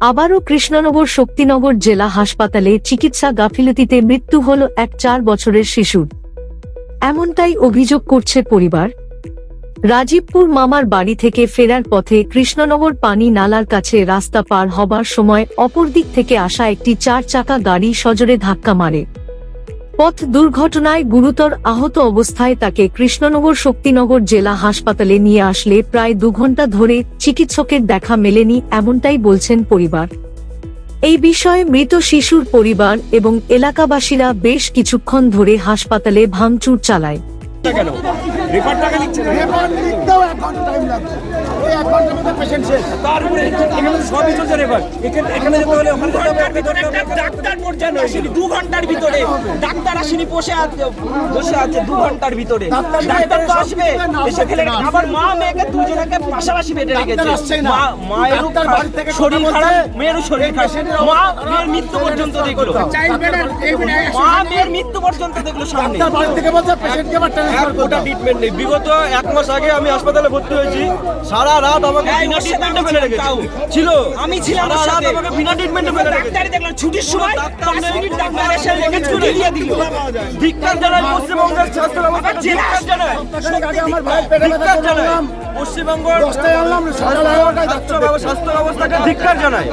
আবারও কৃষ্ণনগর শক্তিনগর জেলা হাসপাতালে চিকিৎসা গাফিলতিতে মৃত্যু হল এক চার বছরের শিশুর। এমনটাই অভিযোগ করছে পরিবার। রাজীবপুর মামার বাড়ি থেকে ফেরার পথে কৃষ্ণনগর পানি নালার কাছে রাস্তা পার হবার সময় অপর দিক থেকে আসা একটি চার চাকা গাড়ি সজোরে ধাক্কা মারে। পথ দুর্ঘটনায় গুরুতর আহত অবস্থায় তাকে কৃষ্ণনগর শক্তিনগর জেলা হাসপাতালে নিয়ে আসলে প্রায় দু ঘণ্টা ধরে চিকিৎসকের দেখা মেলেনি এমনটাই বলছেন পরিবার। এই বিষয়ে মৃত শিশুর পরিবার এবং এলাকাবাসীরা বেশ কিছুক্ষণ ধরে হাসপাতালে ভাঙচুর চালায়। কেন? রেফার টাকা নিচ্ছে না লিখতেও এক ঘণ্টা টাইম লাগবে। এই এক ঘণ্টার মধ্যে পেশেন্ট শেষ। তারপরে এখানে সবই চলছে রেফার এখানে এখানে যেতে হলে ওখানে যেতে হবে ওখানে যেতে হবে, ওখানে যেতে হবে। ডাক্তার পর্যন্ত আসেনি। দু ঘণ্টার ভিতরে। ডাক্তার আসেনি বসে আছে বসে আছে দু ঘণ্টার ভিতরে। ডাক্তার ডাক্তার তো আসবে। এসে ফেলে আবার মা মেয়েকে দুজনকে পাশাপাশি বেঁধে ডাক্তার রেখেছে। মা মায়েরও ডাক্তার বাড়ি থেকে শরীর খারাপ মেয়েরও শরীর খারাপ। মা মেয়ের মৃত্যু পর্যন্ত দেখল। মা মেয়ের মৃত্যু পর্যন্ত দেখল সামনে। বাড়ি থেকে বলছে পেশেন্টকে ট্রিটমেন্ট নেই। বিগত এক মাস আগে আমি হাসপাতালে ভর্তি হয়েছি। সারা রাত আমাকে বিনা ট্রিটমেন্টে ফেলে রেখেছে। ছিল। আমি ছিলাম সারা রাত আমাকে বিনা ট্রিটমেন্টে ফেলে রেখেছে। ডাক্তারি দেখলাম। ছুটির সময় ডাক্তার পাঁচ মিনিট ডাক্তার এসে রেখে ছুটি দিয়ে দিল ধিক্কার পশ্চিমবঙ্গের স্বাস্থ্য ব্যবস্থা ধিক্কার জানাই আমার ভাই পেটে ব্যথা ধিক্কার করে জানাই আনলাম। পশ্চিমবঙ্গ দশটায় আনলাম, সকাল এগারোটায় স্বাস্থ্য ব্যবস্থাকে ধিক্কার জানাই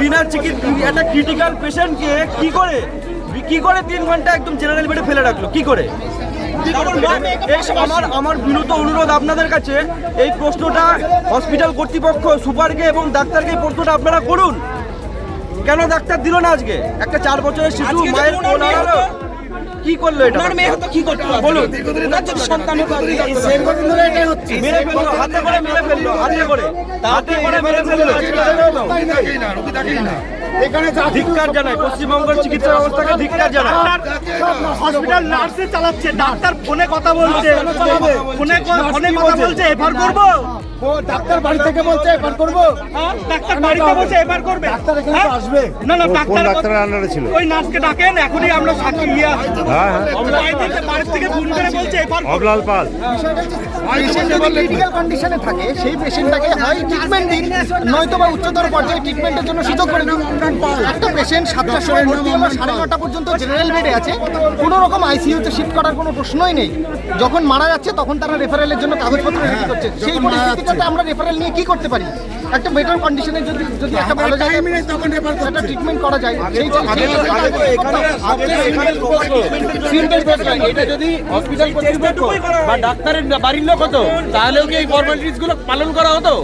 বিনা চিকিৎসা একটা ক্রিটিক্যাল পেশেন্টকে কি করে? কি করে তিন ঘণ্টা একদম জেনারেল বেডে ফেলে রাখল? কি করে? আমার আমার বিনত অনুরোধ আপনাদের কাছে এই প্রশ্নটা হসপিটাল কর্তৃপক্ষ সুপারকে এবং ডাক্তারকে প্রশ্নটা আপনারা করুন। কেন ডাক্তার দিল না আজকে? একটা চার বছরের শিশু মায়ের হারালো। কি করল এটা? ওনার মেয়ে হতো কি করতে? বলুন। ওনার যদি সন্তান হতো দীর্ঘদিন ধরে এটাই হচ্ছে। মেরে ফেলল হাতে করে মেরে ফেলল হাতে করে হাতে করে মেরে ফেলল। এখানে ধিক্কার জানাই পশ্চিমবঙ্গের চিকিৎসা ব্যবস্থাকে ধিক্কার জানায়। হসপিটাল নার্সে চালাচ্ছে ডাক্তার ফোনে কথা বলছে। ফোনে ফোনে কথা বলছে। এফআর করব? ও ডাক্তার বাড়ি থেকে বলছে এবার করব? হ্যাঁ? ডাক্তার বাড়িতে বসে এফআর করবে। ডাক্তার এখানে তো হ্যাঁ? আসবে। না না ডাক্তার ডাক্তারের আন্ডারে ছিল? ওই নার্সকে ডাকেন এখনই আমরা সাক্ষী বাড়ি থেকে বাড়ি থেকে ফোন করে বলছে এফআর অবলাল পাল। ক্রিটিক্যাল কন্ডিশনে থাকে সেই পেশেন্টটাকে হয় ট্রিটমেন্ট দিন নয়তো বা উচ্চতর পর্যায়ে ট্রিটমেন্টের জন্য সুযোগ করে দিন। একটা পেশেন্ট সাতটার সময় ভর্তি হলো সাড়ে নটা পর্যন্ত জেনারেল বেডে আছে। কোনো রকম আইসিইউতে শিফট করার কোনো প্রশ্নই নেই। যখন মারা যাচ্ছে তখন তারা রেফারেলের জন্য কাগজপত্র রেডি করছে। সেই পরিস্থিতিতে আমরা রেফারেল নিয়ে কি করতে পারি? একটা বেটার কন্ডিশনে যদি যদি একটা ভালো জায়গায় একটা ট্রিটমেন্ট করা যায় সেই এটা যদি হসপিটাল কর্তৃপক্ষ বা ডাক্তারের বাড়ির লোক হতো তাহলেও কি এই ফর্মালিটিসগুলো পালন করা হতো?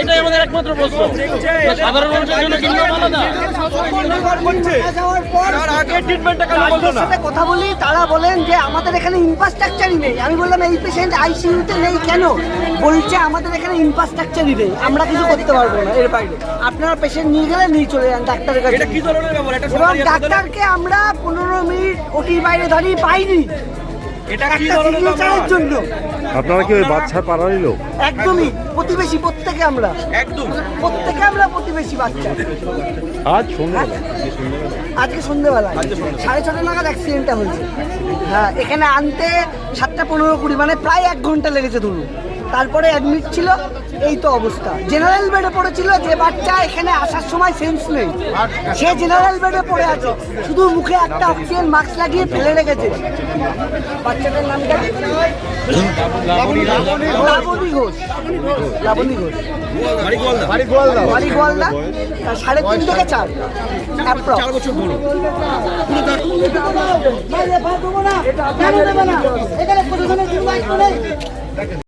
এটাই আমাদের একমাত্র প্রশ্ন। সাধারণ মানুষের জন্য কি নিয়ম আলাদা। তার আগে ট্রিটমেন্টটা কেন বলতো না? কথা বলি তারা বলেন যে আমাদের এখানে ইনফ্রাস্ট্রাকচারই নেই। আমি বললাম এই পেশেন্ট আইসিইউতে নেই কেন? বলছে আমাদের এখানে ইনফ্রাস্ট্রাকচারই নেই। আমরা কিছু করতে পারব না এর বাইরে। আপনারা পেশেন্ট নিয়ে গেলে নিয়ে চলে যান ডাক্তারের কাছে। এটা কি ধরনের ব্যাপার এটা এবং সরকারি ডাক্তারকে আমরা পনেরো মিনিট ওটির বাইরে দাঁড়িয়ে পাইনি। এটা কি ধরনের ব্যাপার জন্য। আপনারা কি ওই বাচ্চার পাড়ারই লোক? একদমই প্রতিবেশী প্রত্যেকে আমরা। একদম। প্রত্যেকে আমরা প্রতিবেশী বাচ্চা। আজ সন্ধ্যাবেলা। আজকে সন্ধ্যেবেলা। সাড়ে ছটা নাগাদ অ্যাক্সিডেন্টটা হয়েছে। হ্যাঁ এখানে আনতে সাতটা পনেরো কুড়ি মানে প্রায় এক ঘণ্টা লেগেছে ধরুন। তারপরে অ্যাডমিট ছিল এই তো অবস্থা জেনারেল বেডে পড়েছিল যে বাচ্চা এখানে আসার সময় সেন্স নেই সে জেনারেল বেডে পড়ে আছে শুধু মুখে একটা অক্সিজেন মাস্ক লাগিয়ে ফেলে রেখেছে বাচ্চাটার নামটা ঘোষ সাড়ে তিন থেকে চার